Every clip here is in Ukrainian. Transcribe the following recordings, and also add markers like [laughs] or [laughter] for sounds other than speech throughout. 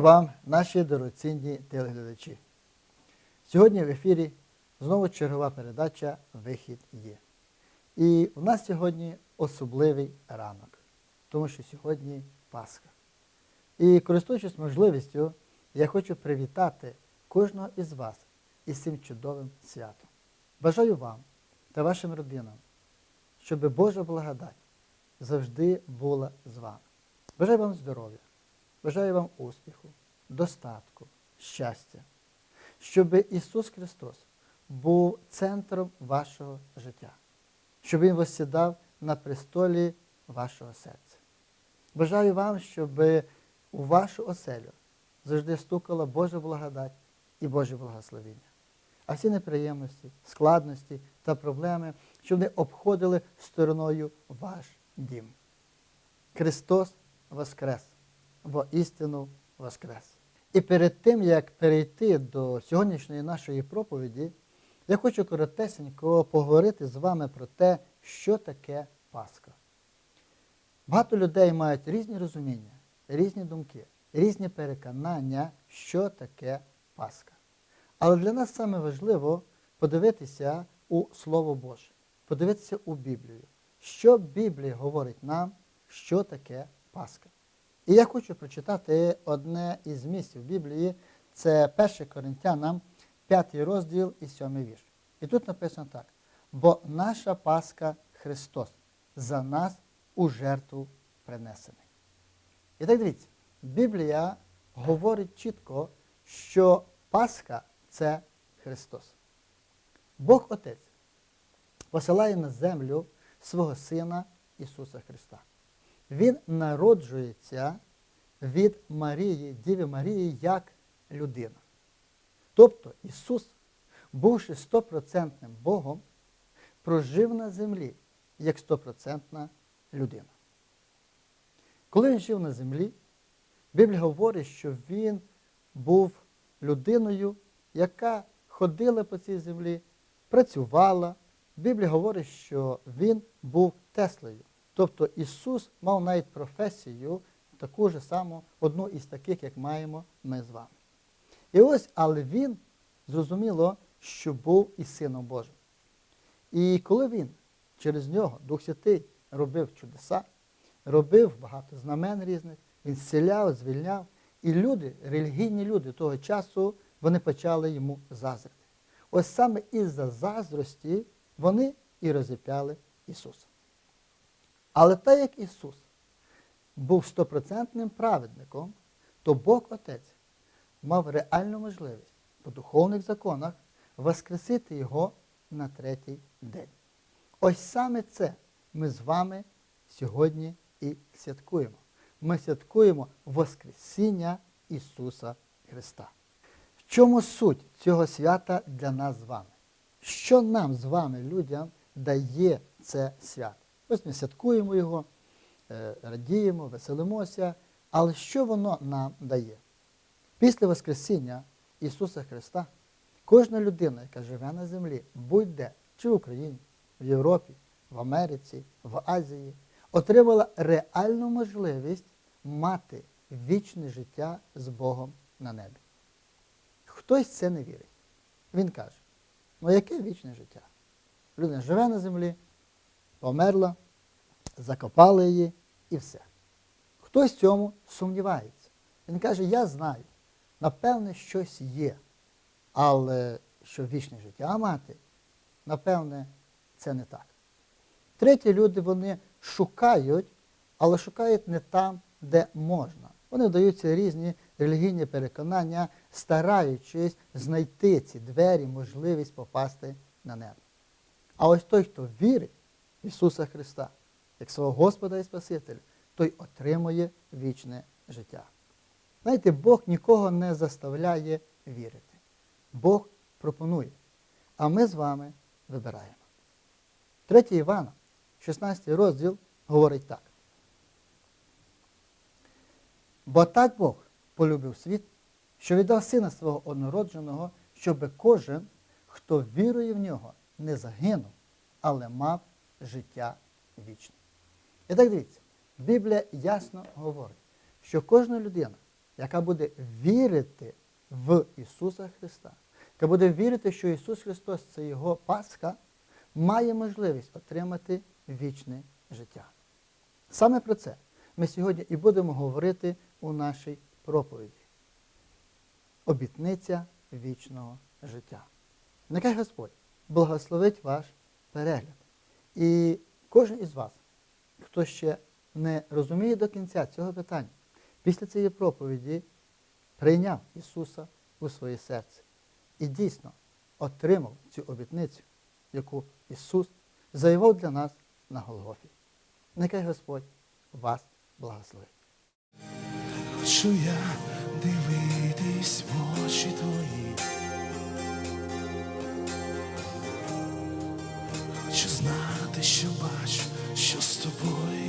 Вам, наші дорогоцінні телеглядачі. Сьогодні в ефірі знову чергова передача Вихід є. І у нас сьогодні особливий ранок, тому що сьогодні Пасха. І користуючись можливістю, я хочу привітати кожного із вас із цим чудовим святом. Бажаю вам та вашим родинам, щоб Божа благодать завжди була з вами. Бажаю вам здоров'я, бажаю вам успіху, достатку, щастя, щоб Ісус Христос був центром вашого життя, щоб Він восідав на престолі вашого серця. Бажаю вам, щоб у вашу оселю завжди стукала Божа благодать і Боже благословення. А всі неприємності, складності та проблеми, щоб вони обходили стороною ваш дім. Христос Воскрес, воістину Воскрес. І перед тим, як перейти до сьогоднішньої нашої проповіді, я хочу коротесенько поговорити з вами про те, що таке Пасха. Багато людей мають різні розуміння, різні думки, різні переконання, що таке Пасха. Але для нас саме важливо подивитися у Слово Боже, подивитися у Біблію, що Біблія говорить нам, що таке Пасха. І я хочу прочитати одне із місць Біблії, це 1 Коринтянам, 5 розділ і 7 вірш. І тут написано так: бо наша Пасха Христос за нас у жертву принесений. І так дивіться, Біблія говорить чітко, що Пасха це Христос. Бог Отець посилає на землю свого Сина Ісуса Христа. Він народжується від Марії, Діви Марії, як людина. Тобто Ісус, бувши стопроцентним Богом, прожив на землі як стопроцентна людина. Коли він жив на землі, Біблія говорить, що він був людиною, яка ходила по цій землі, працювала. Біблія говорить, що він був Теслею. Тобто Ісус мав навіть професію, таку ж саму, одну із таких, як маємо ми з вами. І ось, але він зрозуміло, що був і Сином Божим. І коли він через нього, Дух Святий, робив чудеса, робив багато знамен різних, він зціляв, звільняв, і люди, релігійні люди того часу, вони почали йому заздрити. Ось саме із-за заздрості вони і розіп'яли Ісуса. Але так як Ісус був стопроцентним праведником, то Бог Отець мав реальну можливість по духовних законах воскресити Його на третій день. Ось саме це ми з вами сьогодні і святкуємо. Ми святкуємо Воскресіння Ісуса Христа. В чому суть цього свята для нас з вами? Що нам з вами, людям, дає це свято? Ось ми святкуємо його, е, радіємо, веселимося, але що воно нам дає? Після Воскресіння Ісуса Христа кожна людина, яка живе на землі, будь-де, чи в Україні, в Європі, в Америці, в Азії, отримала реальну можливість мати вічне життя з Богом на небі. Хтось це не вірить. Він каже, ну яке вічне життя? Людина живе на землі, померла, закопали її і все. Хтось цьому сумнівається. Він каже, я знаю, напевне, щось є, але що вічне життя мати, напевне, це не так. Треті люди вони шукають, але шукають не там, де можна. Вони вдаються різні релігійні переконання, стараючись знайти ці двері, можливість попасти на небо. А ось той, хто вірить Ісуса Христа, як свого Господа і Спасителя, той отримує вічне життя. Знаєте, Бог нікого не заставляє вірити. Бог пропонує, а ми з вами вибираємо. 3 Івана, 16 розділ, говорить так. Бо так Бог полюбив світ, що віддав сина свого однородженого, щоб кожен, хто вірує в нього, не загинув, але мав життя вічне. І так дивіться, Біблія ясно говорить, що кожна людина, яка буде вірити в Ісуса Христа, яка буде вірити, що Ісус Христос це Його Пасха, має можливість отримати вічне життя. Саме про це ми сьогодні і будемо говорити у нашій проповіді. Обітниця вічного життя. Нехай Господь благословить ваш перегляд. І кожен із вас, хто ще не розуміє до кінця цього питання, після цієї проповіді прийняв Ісуса у своє серце і дійсно отримав цю обітницю, яку Ісус заявив для нас на Голгофі. Нехай Господь вас благословить. Хочу я дивитись в очі твої. Що бачу, що з тобою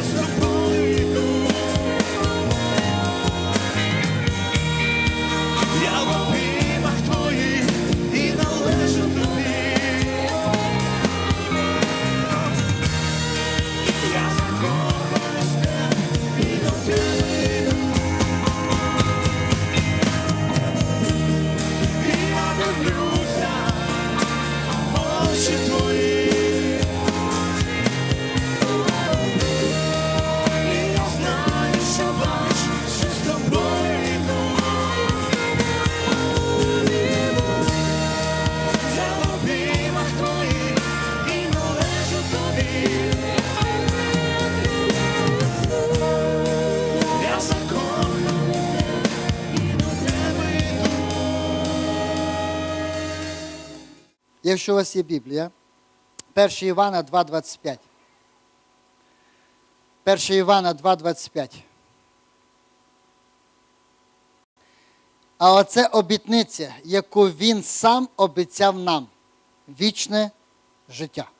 бачу, що з Якщо у вас є Біблія, 1 Івана 2,25. 1 Івана 2,25. А оце обітниця, яку він сам обіцяв нам. Вічне життя.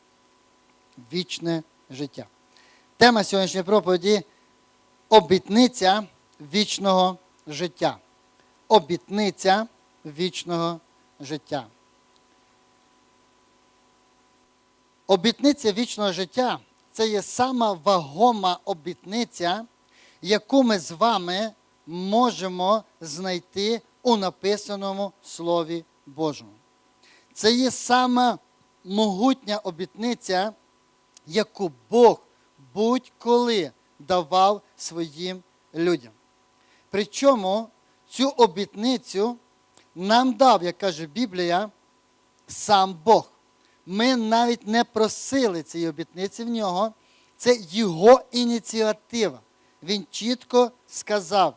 Вічне життя. Тема сьогоднішньої проповіді обітниця вічного життя. Обітниця вічного життя. Обітниця вічного життя це є сама вагома обітниця, яку ми з вами можемо знайти у написаному Слові Божому. Це є сама могутня обітниця, яку Бог будь-коли давав своїм людям. Причому цю обітницю нам дав, як каже Біблія, сам Бог. Ми навіть не просили цієї обітниці в нього. Це його ініціатива. Він чітко сказав: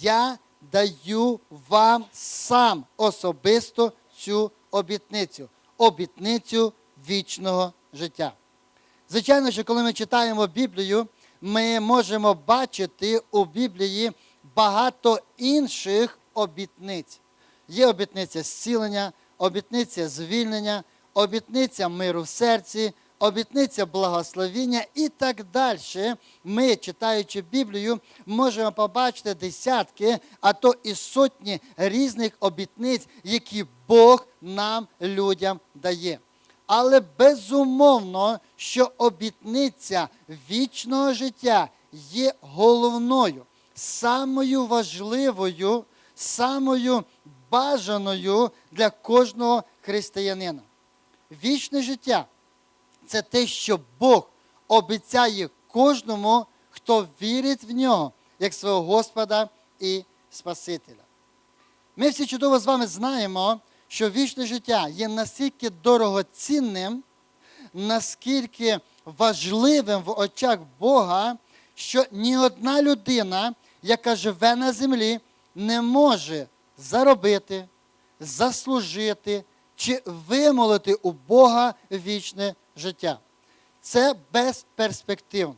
Я даю вам сам особисто цю обітницю, обітницю вічного життя. Звичайно, що коли ми читаємо Біблію, ми можемо бачити у Біблії багато інших обітниць. Є обітниця зцілення, обітниця звільнення, обітниця миру в серці, обітниця благословіння і так далі. Ми, читаючи Біблію, можемо побачити десятки, а то і сотні різних обітниць, які Бог нам, людям, дає. Але безумовно, що обітниця вічного життя є головною, самою важливою, самою бажаною для кожного християнина. Вічне життя це те, що Бог обіцяє кожному, хто вірить в нього, як свого Господа і Спасителя. Ми всі чудово з вами знаємо, що вічне життя є настільки дорогоцінним, наскільки важливим в очах Бога, що ні одна людина, яка живе на землі, не може заробити, заслужити чи вимолити у Бога вічне життя. Це безперспективно.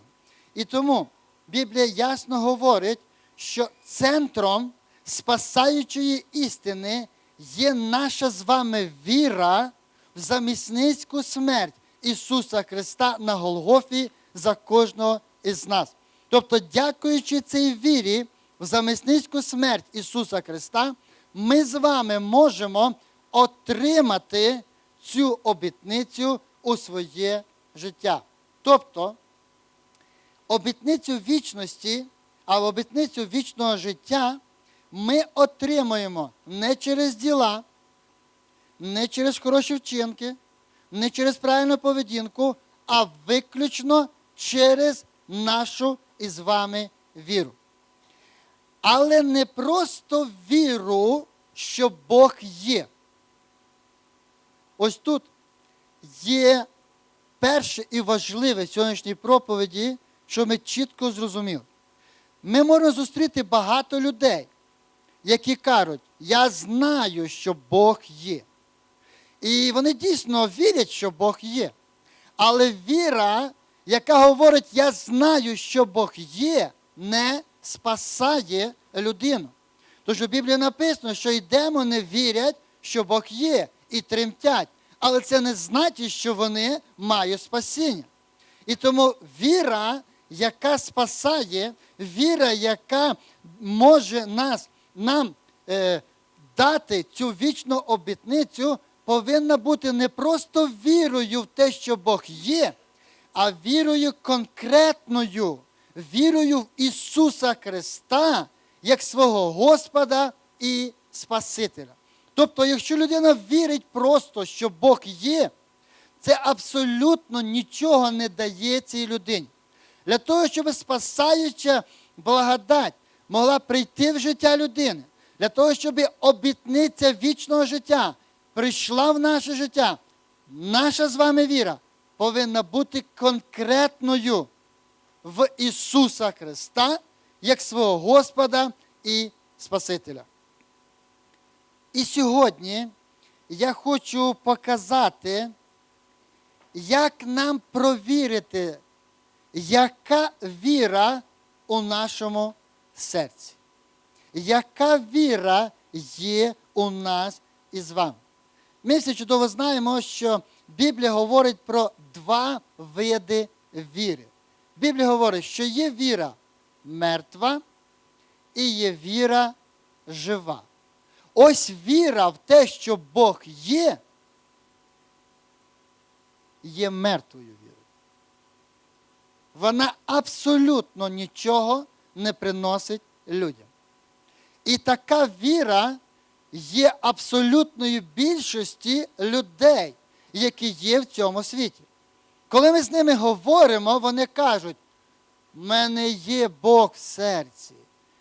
І тому Біблія ясно говорить, що центром спасаючої істини є наша з вами віра в замісницьку смерть Ісуса Христа на Голгофі за кожного із нас. Тобто, дякуючи цій вірі в замісницьку смерть Ісуса Христа, ми з вами можемо отримати цю обітницю у своє життя. Тобто, обітницю вічності, а обітницю вічного життя ми отримуємо не через діла, не через хороші вчинки, не через правильну поведінку, а виключно через нашу із вами віру. Але не просто віру, що Бог є. Ось тут є перше і важливе сьогоднішній проповіді, що ми чітко зрозуміли. Ми можемо зустріти багато людей, які кажуть, я знаю, що Бог є. І вони дійсно вірять, що Бог є. Але віра, яка говорить, я знаю, що Бог є, не спасає людину. Тож у Біблії написано, що й демони вірять, що Бог є, і тремтять. Але це не значить, що вони мають спасіння. І тому віра, яка спасає, віра, яка може нас, нам е, дати цю вічну обітницю, повинна бути не просто вірою в те, що Бог є, а вірою конкретною, вірою в Ісуса Христа як свого Господа і Спасителя. Тобто, якщо людина вірить просто, що Бог є, це абсолютно нічого не дає цій людині. Для того, щоб спасаюча благодать могла прийти в життя людини, для того, щоб обітниця вічного життя прийшла в наше життя, наша з вами віра повинна бути конкретною в Ісуса Христа як свого Господа і Спасителя. І сьогодні я хочу показати, як нам провірити, яка віра у нашому серці. Яка віра є у нас із вами? Ми всі чудово знаємо, що Біблія говорить про два види віри. Біблія говорить, що є віра мертва і є віра жива. Ось віра в те, що Бог є, є мертвою вірою. Вона абсолютно нічого не приносить людям. І така віра є абсолютною більшості людей, які є в цьому світі. Коли ми з ними говоримо, вони кажуть, в мене є Бог в серці.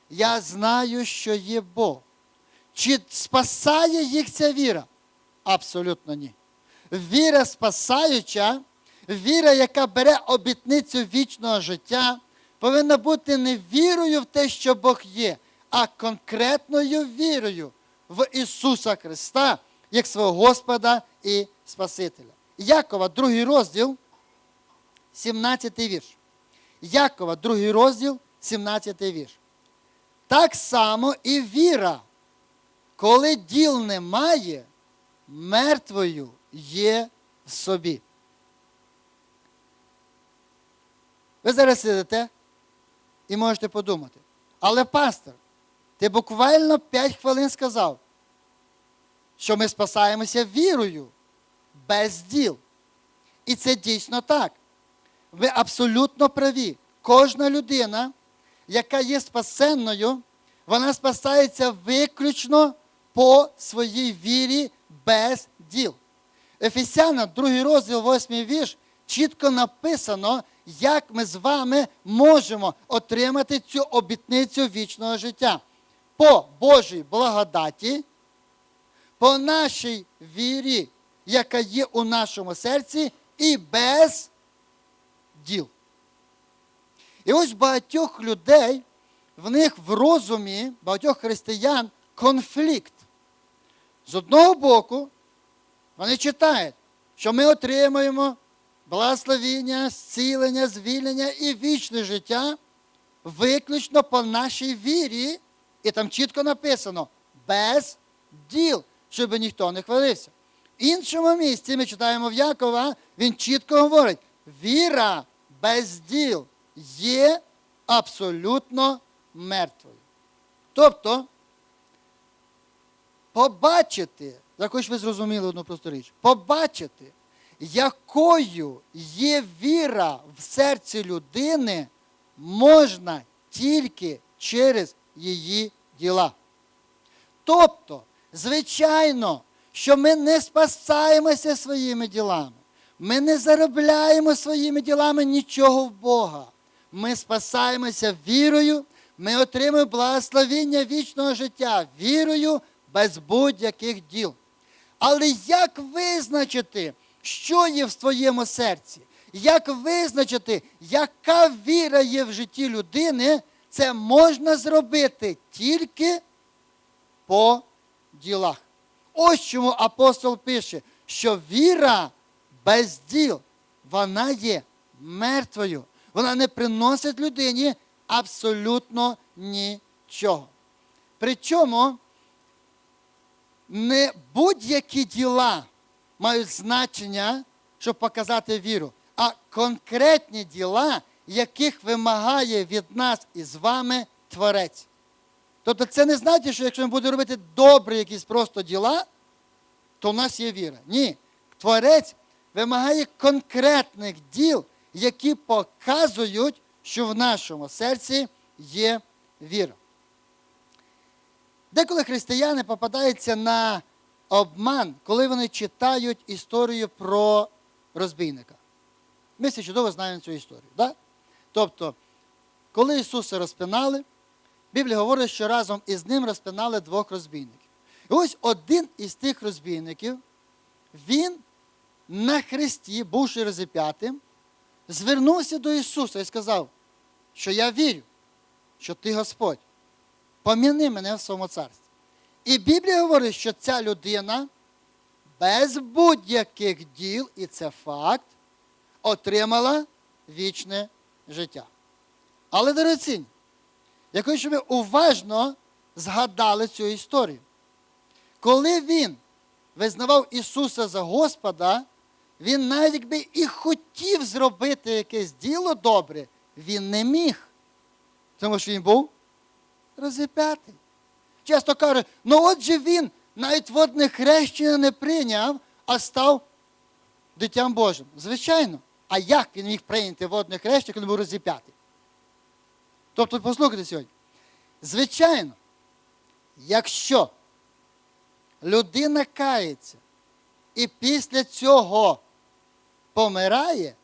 Я знаю, що є Бог. Чи спасає їх ця віра? Абсолютно ні. Віра спасаюча, віра, яка бере обітницю вічного життя, повинна бути не вірою в те, що Бог є, а конкретною вірою в Ісуса Христа, як свого Господа і Спасителя. Якова, другий розділ, 17 вірш. Якова, другий розділ, 17 вірш. Так само і віра, коли діл немає, мертвою є в собі. Ви зараз сидите і можете подумати. Але пастор, ти буквально 5 хвилин сказав, що ми спасаємося вірою без діл. І це дійсно так. Ви абсолютно праві. Кожна людина, яка є спасенною, вона спасається виключно по своїй вірі без діл. Ефесянам, 2 розділ, 8 вірш, чітко написано, як ми з вами можемо отримати цю обітницю вічного життя. По Божій благодаті, по нашій вірі, яка є у нашому серці, і без діл. І ось багатьох людей, в них в розумі, багатьох християн конфлікт. З одного боку, вони читають, що ми отримуємо благословіння, зцілення, звільнення і вічне життя виключно по нашій вірі, і там чітко написано без діл, щоб ніхто не хвалився. В іншому місці ми читаємо в Якова, він чітко говорить: віра без діл є абсолютно мертвою. Тобто, побачити, також ви зрозуміли одну просту річ, побачити, якою є віра в серці людини, можна тільки через її діла. Тобто, звичайно, що ми не спасаємося своїми ділами. Ми не заробляємо своїми ділами нічого в Бога. Ми спасаємося вірою, ми отримуємо благословіння вічного життя вірою без будь-яких діл. Але як визначити, що є в твоєму серці? Як визначити, яка віра є в житті людини, це можна зробити тільки по ділах. Ось чому апостол пише, що віра без діл, вона є мертвою. Вона не приносить людині абсолютно нічого. Причому не будь-які діла мають значення, щоб показати віру, а конкретні діла, яких вимагає від нас і з вами Творець. Тобто це не значить, що якщо ми будемо робити добрі якісь просто діла, то в нас є віра. Ні. Творець вимагає конкретних діл, які показують, що в нашому серці є віра. Деколи християни попадаються на обман, коли вони читають історію про розбійника. Ми всі чудово знаємо цю історію. Да? Тобто, коли Ісуса розпинали, Біблія говорить, що разом із ним розпинали двох розбійників. І ось один із тих розбійників, він на хресті, бувши розіп'ятим, звернувся до Ісуса і сказав, що я вірю, що ти Господь. Поміни мене в своєму царстві. І Біблія говорить, що ця людина без будь-яких діл, і це факт, отримала вічне життя. Але, дорогоцінні, я хочу, щоб ви уважно згадали цю історію. Коли він визнавав Ісуса за Господа, він навіть якби і хотів зробити якесь діло добре, він не міг. Тому що він був розіп'ятий. Часто каже, ну отже він навіть водне хрещення не прийняв, а став дитям Божим. Звичайно. А як він міг прийняти водне хрещення, коли був розіп'ятий? Тобто, послухайте сьогодні. Звичайно, якщо людина кається і після цього помирає,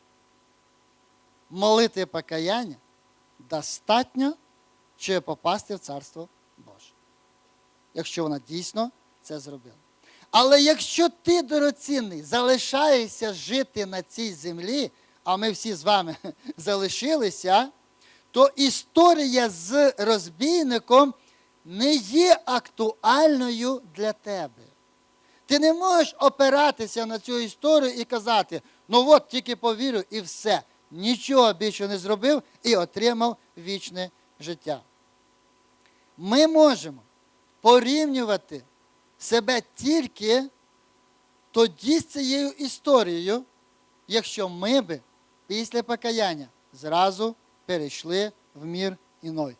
молити покаяння достатньо, щоб попасти в Царство Боже. Якщо вона дійсно це зробила. Але якщо ти, дорогоцінний, залишаєшся жити на цій землі, а ми всі з вами [laughs] залишилися, то історія з розбійником не є актуальною для тебе. Ти не можеш опиратися на цю історію і казати, ну от тільки повірив і все. Нічого більше не зробив і отримав вічне життя. Ми можемо порівнювати себе тільки тоді з цією історією, якщо ми би після покаяння зразу перейшли в мір іной.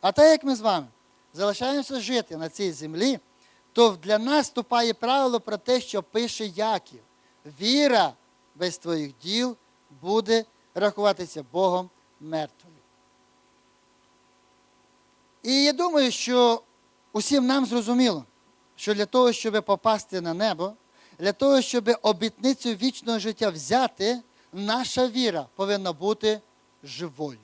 А так як ми з вами залишаємося жити на цій землі, то для нас вступає правило про те, що пише Яків. Віра без твоїх діл буде рахуватися Богом мертвою. І я думаю, що усім нам зрозуміло, що для того, щоб попасти на небо, для того, щоб обітницю вічного життя взяти, наша віра повинна бути живою.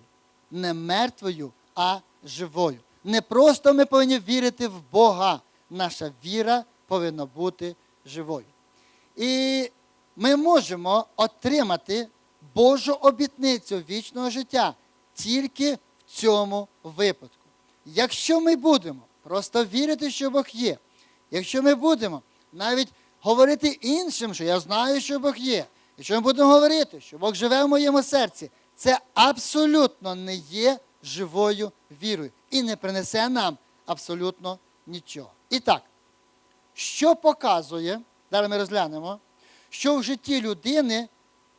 Не мертвою, а живою. Не просто ми повинні вірити в Бога. Наша віра повинна бути живою. І ми можемо отримати Божу обітницю вічного життя тільки в цьому випадку. Якщо ми будемо просто вірити, що Бог є, якщо ми будемо навіть говорити іншим, що я знаю, що Бог є, якщо ми будемо говорити, що Бог живе в моєму серці, це абсолютно не є живою вірою і не принесе нам абсолютно нічого. І так, що показує, зараз ми розглянемо, що в житті людини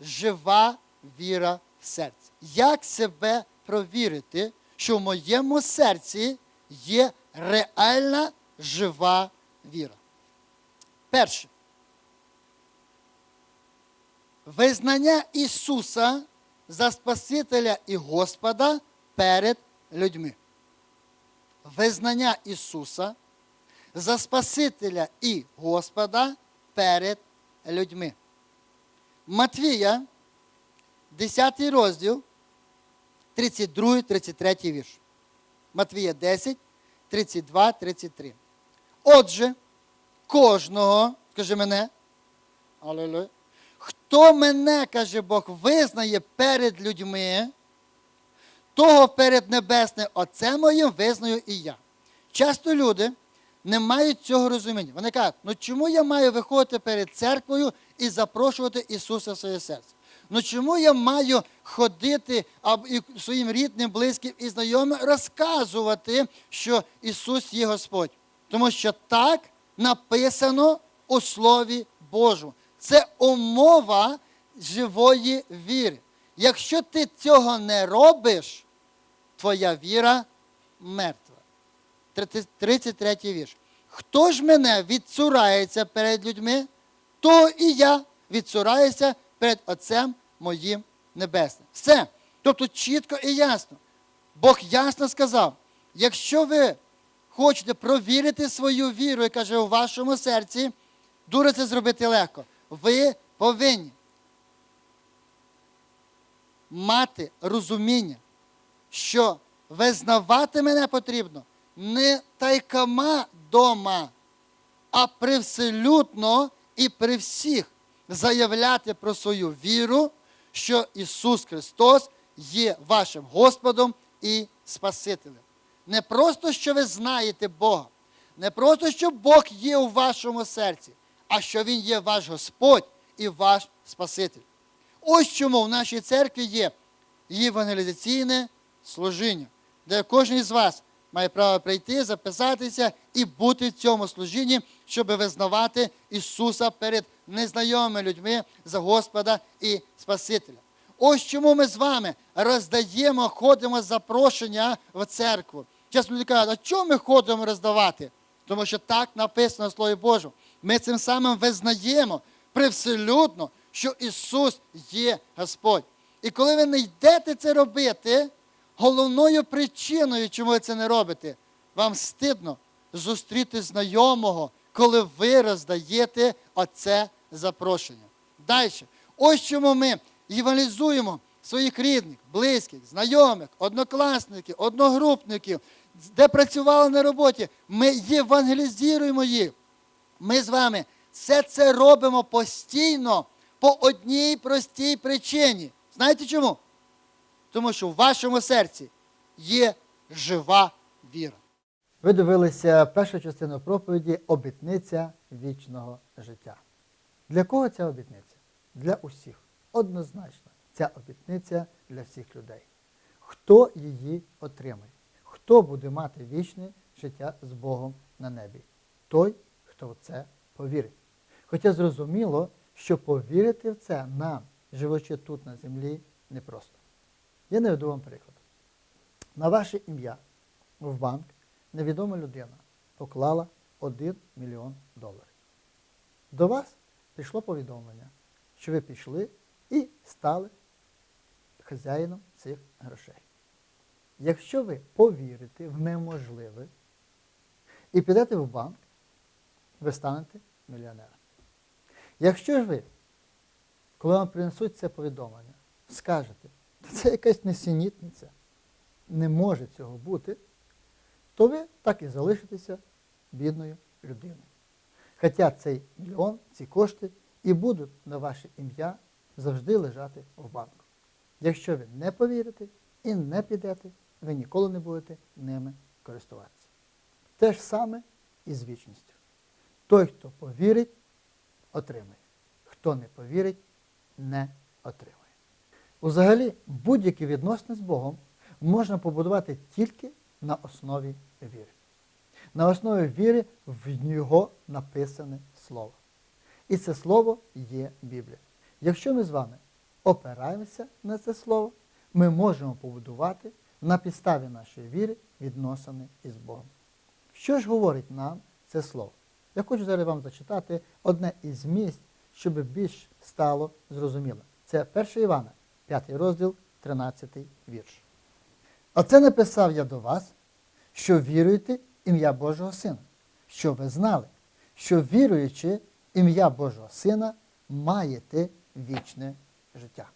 жива віра в серці. Як себе провірити, що в моєму серці є реальна жива віра? Перше. Визнання Ісуса за Спасителя і Господа перед людьми. Визнання Ісуса за Спасителя і Господа перед людьми. Матвія, 10 розділ, 32, 33 вірш. Матвія 10, 32, 33. Отже, кожного, скажи мене, алілуя, хто мене, каже Бог, визнає перед людьми, того перед Небесним Отцем моїм визнаю і я. Часто люди не мають цього розуміння. Вони кажуть, ну чому я маю виходити перед церквою і запрошувати Ісуса в своє серце? Ну чому я маю ходити своїм рідним, близьким і знайомим розказувати, що Ісус є Господь? Тому що так написано у Слові Божому. Це умова живої віри. Якщо ти цього не робиш, твоя віра мертва. 33 вірш. Хто ж мене відцурається перед людьми, то і я відцураюся перед Отцем моїм Небесним. Все. Тобто чітко і ясно. Бог ясно сказав, якщо ви хочете провірити свою віру, яка живе у вашому серці, дуже це зробити легко. Ви повинні мати розуміння, що визнавати мене потрібно не тайкама дома, а привселютно і при всіх заявляти про свою віру, що Ісус Христос є вашим Господом і Спасителем. Не просто, що ви знаєте Бога, не просто, що Бог є у вашому серці, а що Він є ваш Господь і ваш Спаситель. Ось чому в нашій церкві є євангелізаційне служіння, де кожен із вас має право прийти, записатися і бути в цьому служінні, щоб визнавати Ісуса перед незнайомими людьми за Господа і Спасителя. Ось чому ми з вами роздаємо, ходимо запрошення в церкву. Часто люди кажуть, а чому ми ходимо роздавати? Тому що так написано в Слові Божому. Ми цим самим визнаємо привселюдно, що Ісус є Господь. І коли ви не йдете це робити, головною причиною, чому ви це не робите, вам стидно зустріти знайомого, коли ви роздаєте оце запрошення. Далі. Ось чому ми євангелізуємо своїх рідних, близьких, знайомих, однокласників, одногрупників, де працювали на роботі. Ми євангелізуємо їх. Ми з вами все це робимо постійно по одній простій причині. Знаєте чому? Тому що в вашому серці є жива віра. Ви дивилися першу частину проповіді Обітниця вічного життя. Для кого ця обітниця? Для усіх. Однозначно, ця обітниця для всіх людей. Хто її отримає? Хто буде мати вічне життя з Богом на небі? Той, хто в це повірить. Хоча зрозуміло, що повірити в це нам, живучи тут на землі, непросто. Я наведу вам приклад. На ваше ім'я в банк невідома людина поклала 1 мільйон доларів. До вас прийшло повідомлення, що ви пішли і стали хазяїном цих грошей. Якщо ви повірите в неможливе і підете в банк, ви станете мільйонером. Якщо ж ви, коли вам принесуть це повідомлення, скажете, «Та це якась несенітниця, не може цього бути, то ви так і залишитеся бідною людиною. Хоча цей мільйон, ці кошти і будуть на ваше ім'я завжди лежати в банку. Якщо ви не повірите і не підете, ви ніколи не будете ними користуватися. Те ж саме і з вічністю. Той, хто повірить, отримає. Хто не повірить, не отримає. Взагалі, будь-які відносини з Богом, можна побудувати тільки на основі віри. На основі віри в нього написане слово. І це слово є Біблія. Якщо ми з вами опираємося на це слово, ми можемо побудувати на підставі нашої віри відносини із Богом. Що ж говорить нам це слово? Я хочу зараз вам зачитати одне із місць, щоб більш стало зрозуміло. Це 1 Івана, 5 розділ, 13 вірш. Оце написав я до вас, що віруєте ім'я Божого Сина, що ви знали, що віруючи ім'я Божого Сина, маєте вічне життя.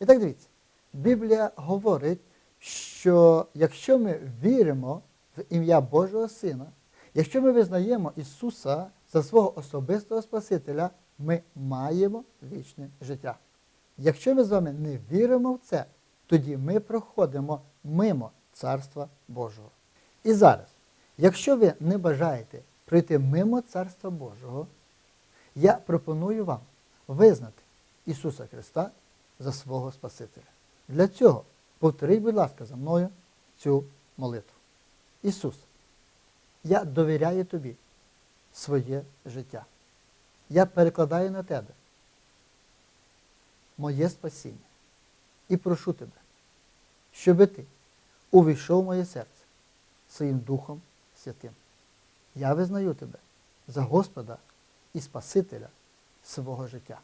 І так дивіться, Біблія говорить, що якщо ми віримо в ім'я Божого Сина, якщо ми визнаємо Ісуса за свого особистого Спасителя, ми маємо вічне життя. Якщо ми з вами не віримо в це, тоді ми проходимо мимо Царства Божого. І зараз, якщо ви не бажаєте пройти мимо Царства Божого, я пропоную вам визнати Ісуса Христа за свого Спасителя. Для цього повторіть, будь ласка, за мною цю молитву. Ісус, я довіряю тобі своє життя. Я перекладаю на тебе моє спасіння і прошу тебе, щоби ти увійшов в моє серце своїм Духом Святим. Я визнаю тебе за Господа і Спасителя свого життя.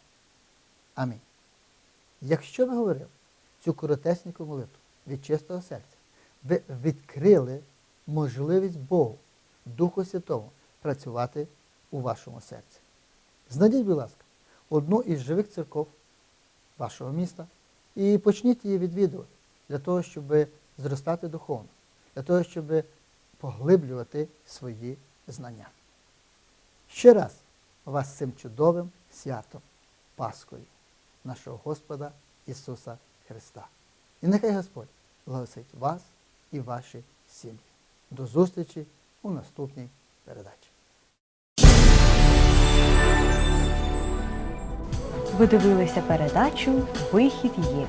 Амінь. Якщо ви говорили цю коротесніку молитву від чистого серця, ви відкрили можливість Богу, Духу Святому, працювати у вашому серці. Знайдіть, будь ласка, одну із живих церков вашого міста і почніть її відвідувати для того, щоб зростати духовно, для того, щоб поглиблювати свої знання. Ще раз вас з цим чудовим святом Паскою нашого Господа Ісуса Христа. І нехай Господь благословить вас і ваші сім'ї. До зустрічі у наступній передачі. Ви дивилися передачу Вихід є.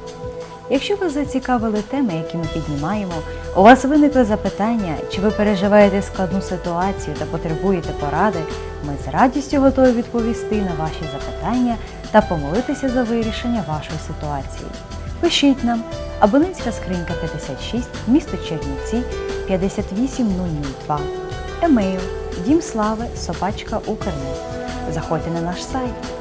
Якщо вас зацікавили теми, які ми піднімаємо, у вас виникли запитання, чи ви переживаєте складну ситуацію та потребуєте поради, ми з радістю готові відповісти на ваші запитання та помолитися за вирішення вашої ситуації. Пишіть нам абонентська скринька 56, місто Чернівці 58002, емейл дімслави собачка Укрнет. Заходьте на наш сайт